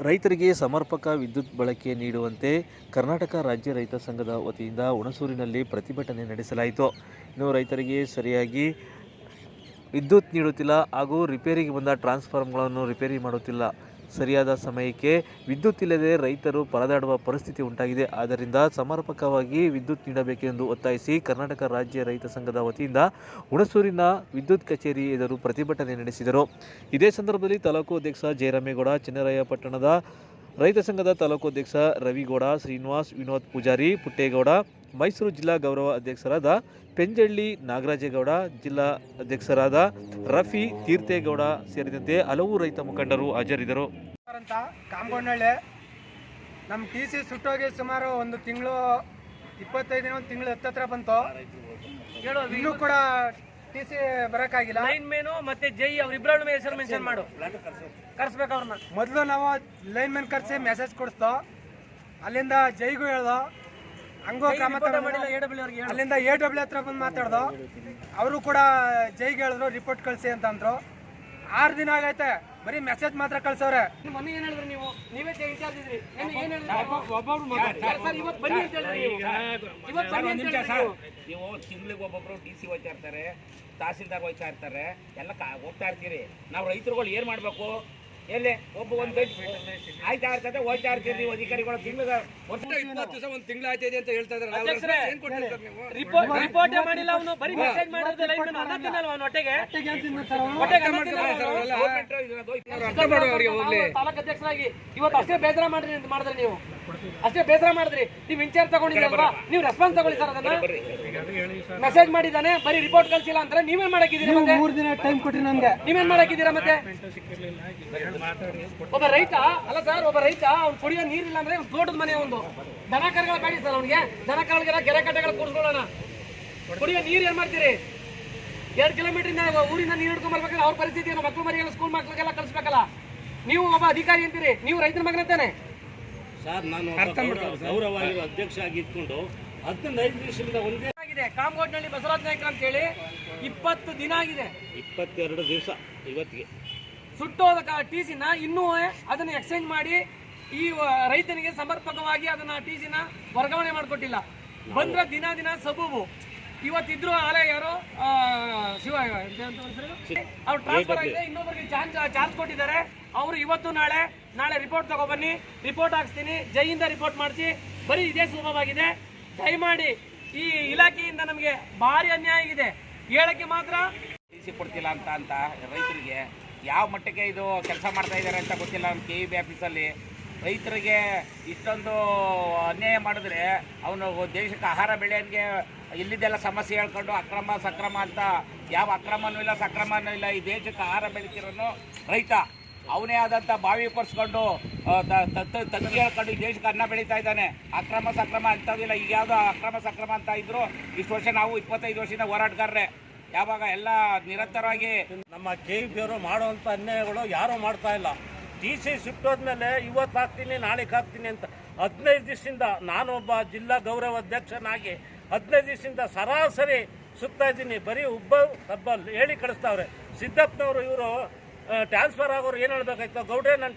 ರೈತರಿಗೆ ಸಮರ್ಪಕ ವಿದ್ಯುತ್ ಬಳಕೆ ನೀಡುವಂತೆ ಕರ್ನಾಟಕ ರಾಜ್ಯ ರೈತ ಸಂಘದ ವತಿಯಿಂದ ಹುಣಸೂರಿನಲ್ಲಿ ಪ್ರತಿಭಟನೆ ನಡೆಸಲಾಯಿತು. ಇನ್ನು ರೈತರಿಗೆ ಸರಿಯಾಗಿ ವಿದ್ಯುತ್ ನೀಡುತ್ತಿಲ್ಲ ಹಾಗೂ ರಿಪೇರಿಗೆ ಬಂದ ಟ್ರಾನ್ಸ್ಫಾರ್ಮ್ಗಳನ್ನು ರಿಪೇರಿ ಮಾಡುತ್ತಿಲ್ಲ. ಸರಿಯಾದ ಸಮಯಕ್ಕೆ ವಿದ್ಯುತ್ ಇಲ್ಲದೆ ರೈತರು ಪರದಾಡುವ ಪರಿಸ್ಥಿತಿ ಉಂಟಾಗಿದೆ. ಆದ್ದರಿಂದ ಸಮರ್ಪಕವಾಗಿ ವಿದ್ಯುತ್ ನೀಡಬೇಕೆಂದು ಒತ್ತಾಯಿಸಿ ಕರ್ನಾಟಕ ರಾಜ್ಯ ರೈತ ಸಂಘದ ವತಿಯಿಂದ ಹುಣಸೂರಿನ ವಿದ್ಯುತ್ ಕಚೇರಿ ಎದುರು ಪ್ರತಿಭಟನೆ ನಡೆಸಿದರು. ಇದೇ ಸಂದರ್ಭದಲ್ಲಿ ತಾಲೂಕು ಅಧ್ಯಕ್ಷ ಜಯರಾಮೇಗೌಡ ಚನ್ನರಾಯಪಟ್ಟಣದ ರೈತ ಸಂಘದ ತಾಲೂಕು ಅಧ್ಯಕ್ಷ ರವಿಗೌಡ, ಶ್ರೀನಿವಾಸ್ ವಿನೋದ್ ಪೂಜಾರಿ, ಪುಟ್ಟೇಗೌಡ ಮೈಸೂರು ಜಿಲ್ಲಾ ಗೌರವ ಅಧ್ಯಕ್ಷರಾದ ಪೆಂಜಳ್ಳಿ ನಾಗರಾಜೇಗೌಡ ಜಿಲ್ಲಾ ಅಧ್ಯಕ್ಷರಾದ ರಫಿ ತೀರ್ಥೇಗೌಡ ಸೇರಿದಂತೆ ಹಲವು ರೈತ ಮುಖಂಡರು ಹಾಜರಿದ್ದರು. ಅಂತ ಕಾಮಗೊಂಡಳ್ಳಿ ನಮ್ಮ ಟಿ ಸಿ ಸುಟ್ಟೋಗಿ ಸುಮಾರು ಒಂದು ತಿಂಗಳು ಇಪ್ಪತ್ತೈದು ದಿನ ಒಂದು ತಿಂಗಳು ಹತ್ತತ್ರ ಬಂತು. ಇನ್ನೂ ಕೂಡ ಟಿ ಸಿ ಬರೋಕ್ಕಾಗಿಲ್ಲ. ಲೈನ್ ಮೇನು ಮತ್ತೆ ಜೈ ಅವ್ರಿಬ್ರ ಹೆಸರು ಮೆನ್ಷನ್ ಮಾಡು. ಕರ್ಸ್ಬೇಕು ಅವ್ರನ್ನ. ಮೊದಲು ನಾವು ಲೈನ್ ಮ್ಯಾನ್ ಕರೆಸಿ ಮೆಸೇಜ್ ಕೊಡಿಸ್ತು ಅಲ್ಲಿಂದ ಜೈಗೂ ಹೇಳ್ದು. ಹಂಗೂ ಕ್ರಮ ಅಲ್ಲಿಂದ ಎ ಡಬ್ಲ್ಯೂ ಹತ್ರ ಬಂದು ಮಾತಾಡ್ದು. ಅವರು ಕೂಡ ಜೈಗೆ ಹೇಳಿದ್ರು ರಿಪೋರ್ಟ್ ಕಳಿಸಿ ಅಂತ ಅಂದ್ರು ಆರು ದಿನ ಆಗೈತೆ ಬರೀ ಮೆಸೇಜ್ ಮಾತ್ರ ಕಳ್ಸವ್ರೆ. ಮೊನ್ನೆ ಏನ್ ಹೇಳಿದ್ರಿ ನೀವು? ನೀವೇ ಇನ್ಚಾರ್ಜ್ ಇದ್ರಿ. ಏನ್ ಏನ್ ಹೇಳಿದ್ರಿ? ಸರ್ ಇವತ್ತು ಬನ್ನಿ ಅಂತ ಹೇಳಿದ್ರಿ ನೀವು. ಇವತ್ತು ಬನ್ನಿ ಅಂತ ನೀವು. ನೀವು ತಿಂಗಳಿಗೆ ಒಬ್ಬೊಬ್ರು ಡಿ ಸಿ ಹೋಗ್ತಾ ಇರ್ತಾರೆ ತಹಸೀಲ್ದಾರ್ ಹೋಗ್ತಾ ಇರ್ತಾರೆ ಎಲ್ಲ ಕಾ ಹೋಗ್ತಾ ಇರ್ತೀರಿ. ನಾವು ರೈತರುಗಳು ಏನ್ ಮಾಡಬೇಕು? ಎಲ್ಲಿ? ಒಬ್ಬ ಒಂದು ಗಂಟೆ ಆಯ್ತಾ ಇರ್ತದೆ ಹೋಗ್ತಾ ಇರ್ತೀರಿ ಅಧಿಕಾರಿಗಳು ತಿಂಗಳಿಗೆ ಅಧ್ಯಕ್ಷರೇ, ರಿಪೋರ್ಟ್ ರಿಪೋರ್ಟೇ ಮಾಡಿಲ್ಲ ಅವನು. ಬರೀ ಮೆಸೇಜ್ ಮಾಡಿದ್ರೆ ಲೈನ್ ಮ್ಯಾನ್ ಅನ್ನ. ತಿನ್ನಲ್ಲ ಅವನು ಹೊಟ್ಟೆಗೆ. ತಾಲೂಕ್ ಅಧ್ಯಕ್ಷರಾಗಿ ಇವತ್ತು ಅಷ್ಟೇ ಬೇಜಾರ ಮಾಡ್ರಿ ಅಂತ ಮಾಡಿದ್ರಿ ನೀವು. ಅಷ್ಟೇ ಬೇಸರ ಮಾಡಿದ್ರಿ. ನೀವು ಇನ್ಚಾರ್ಜ್ ತಗೊಂಡಿದ್ದೀರಲ್ವಾ ನೀವು ರೆಸ್ಪಾನ್ಸ್ ತಗೊಳ್ಳಿ ಸರ್ ಅದನ್ನ. ಮೆಸೇಜ್ ಮಾಡಿದ್ದಾನೆ ಬರೀ ರಿಪೋರ್ಟ್ ಕಳಿಸಿಲ್ಲ ಅಂದ್ರೆ ನೀವೇನ್ ಮಾಡಕ್ಕಿದ್ದೀರಾ ಮತ್ತೆ? ಮೂರು ದಿನ ಟೈಮ್ ಕೊಟ್ರಿ ನಮ್ಗೆ. ನೀವೇನ್ ಮಾಡಕ್ಕಿದ್ದೀರಾ ಮತ್ತೆ? ಒಬ್ಬ ರೈತ ಅಲ್ಲ ಸರ್ ಒಬ್ಬ ರೈತ ಅವ್ನು ಕುಡಿಯೋ ನೀರಿಲ್ಲ ಅಂದ್ರೆ ಅವ್ನ್ ತೋಟದ ಮನೆ ಒಂದು. ದನ ಕರಗಳ ಬೇಡಿ ಸರ್ ಅವ್ನಿಗೆ. ದನ ಕರಗಳ ಕೆರೆ ಕಟ್ಟೆಗಳು ಕೂಡಿಸ್ಕೊಳ್ಳೋಣ ಕುಡಿಯೋ ನೀರು ಏನ್ ಮಾಡ್ತೀರಿ? ಎರಡು ಕಿಲೋಮೀಟರ್ ಊರಿಂದ ನೀರು ಹಿಡ್ಕೊಂಡ್ ಬರ್ಬೇಕಾದ್ರೆ ಅವ್ರ ಪರಿಸ್ಥಿತಿ ಏನು ಮಕ್ಕಳು ಮರಿಗೆಲ್ಲ ಸ್ಕೂಲ್ ಮಕ್ಕಳಿಗೆಲ್ಲ ಕಳಿಸ್ಬೇಕಲ್ಲ. ನೀವು ಒಬ್ಬ ಅಧಿಕಾರಿ ಅಂತೀರಿ. ನೀವು ರೈತರ ಮಗನಂತಾನೆ. ಸರ್ ನಾನು ಗೌರವವಾಗಿರೋ ಅಧ್ಯಕ್ಷ ಆಗಿದ್ಕೊಂಡು ಹದಿನೈದು ನಿಮಿಷದಿಂದ ಒಂದೇ ಆಗಿದೆ. ಕಾಮಗೋಡ್ನಳ್ಳಿ ಬಸವರಾಜ್ ನಾಯ್ಕ ಅಂತ ಹೇಳಿ ಇಪ್ಪತ್ತು ದಿನ ಆಗಿದೆ. ಇಪ್ಪತ್ತೆರಡು ದಿವಸ ಇವತ್ತಿಗೆ. ಸುಟ್ಟೋದ ಟಿ ಸಿನ ಇನ್ನೂ ಅದನ್ನು ಎಕ್ಸ್ಚೇಂಜ್ ಮಾಡಿ ಈ ರೈತನಿಗೆ ಸಮರ್ಪಕವಾಗಿ ಅದನ್ನ ಟಿ ಸಿನ ವರ್ಗಾವಣೆ ಮಾಡಿಕೊಟ್ಟಿಲ್ಲ. ಬಂದ್ರೆ ದಿನ ದಿನ ಸಬೂಬು. ಇವತ್ತಿದ್ರು ಆಲೆ ಯಾರು ಶಿವ? ಅವ್ರು ಟ್ರಾನ್ಸ್ಫರ್ ಆಗಿದೆ. ಇನ್ನೊಬ್ಬರಿಗೆ ಚಾರ್ಜ್ ಚಾರ್ಜ್ ಕೊಟ್ಟಿದ್ದಾರೆ. ಅವರು ಇವತ್ತು ನಾಳೆ ನಾಳೆ ರಿಪೋರ್ಟ್ ತಗೊಬನ್ನಿ ರಿಪೋರ್ಟ್ ಹಾಕ್ಸ್ತೀನಿ. ಜೈಯಿಂದ ರಿಪೋರ್ಟ್ ಮಾಡಿಸಿ. ಬರೀ ಇದೇ ಸುಲಭವಾಗಿದೆ. ದಯಮಾಡಿ ಈ ಇಲಾಖೆಯಿಂದ ನಮಗೆ ಭಾರಿ ಅನ್ಯಾಯ ಇದೆ ಹೇಳಕ್ಕೆ ಮಾತ್ರ ಸಿ ಕೊಡ್ತಿಲ್ಲ ಅಂತ ಅಂತ ರೈತರಿಗೆ ಯಾವ ಮಟ್ಟಕ್ಕೆ ಇದು ಕೆಲಸ ಮಾಡ್ತಾ ಇದ್ದಾರೆ ಅಂತ ಗೊತ್ತಿಲ್ಲ ನಮ್ಮ ಕೆ ಇ ಬಿ ಆಫೀಸಲ್ಲಿ ರೈತರಿಗೆ ಇಷ್ಟೊಂದು ಅನ್ಯಾಯ ಮಾಡಿದ್ರೆ ಅವನು ದೇಶಕ್ಕೆ ಆಹಾರ ಬೆಳೆಯಂಗೆ ಇಲ್ಲಿದ್ದೆಲ್ಲ ಸಮಸ್ಯೆ ಹೇಳ್ಕೊಂಡು ಅಕ್ರಮ, ಸಕ್ರಮ ಅಂತ ಯಾವ ಅಕ್ರಮನೂ ಇಲ್ಲ, ಸಕ್ರಮನೂ ಇಲ್ಲ. ಈ ದೇಶಕ್ಕೆ ಆಹಾರ ಬೆಳೀತಿರೋನು ರೈತ. ಅವನೇ ಆದಂಥ ಬಾವಿ ಕೊರ್ಸ್ಕೊಂಡು ತಂಗಿ ಹೇಳ್ಕೊಂಡು ದೇಶಕ್ಕೆ ಅನ್ನ ಬೆಳೀತಾ ಇದ್ದಾನೆ. ಅಕ್ರಮ ಸಕ್ರಮ ಅಂತದಿಲ್ಲ, ಈಗ ಯಾವುದೋ ಅಕ್ರಮ ಸಕ್ರಮ ಅಂತ ಇದ್ರು, ಇಷ್ಟು ವರ್ಷ ನಾವು ಇಪ್ಪತ್ತೈದು ವರ್ಷದಿಂದ ಹೋರಾಟಗಾರರೇ. ಯಾವಾಗ ಎಲ್ಲ ನಿರಂತರವಾಗಿ ನಮ್ಮ ಕೆ ಇ ಪಿ ಅವರು ಮಾಡುವಂಥ ಅನ್ಯಾಯಗಳು ಯಾರೂ ಮಾಡ್ತಾ ಇಲ್ಲ. ಟಿ ಸಿ ಸಿಕ್ಕೋದ್ಮೇಲೆ ಇವತ್ತು ಹಾಕ್ತೀನಿ, ನಾಳೆಗೆ ಹಾಕ್ತೀನಿ ಅಂತ ಹದಿನೈದು ದಿವಸದಿಂದ ನಾನೊಬ್ಬ ಜಿಲ್ಲಾ ಗೌರವ ಅಧ್ಯಕ್ಷನಾಗಿ ಹದಿನೈದು ದಿವಸದಿಂದ ಸರಾಸರಿ ಸುತ್ತಾ ಇದ್ದೀನಿ. ಬರೀ ಉಬ್ಬ ತಬ್ಬಲ್ ಹೇಳಿ ಕಳಿಸ್ತಾವ್ರೆ. ಸಿದ್ದಪ್ಪನವರು ಇವರು ಟ್ರಾನ್ಸ್ಫರ್ ಆಗೋರು ಏನು ಹೇಳ್ಬೇಕಾಯ್ತು? ಗೌಡ್ರೆ ನಾನು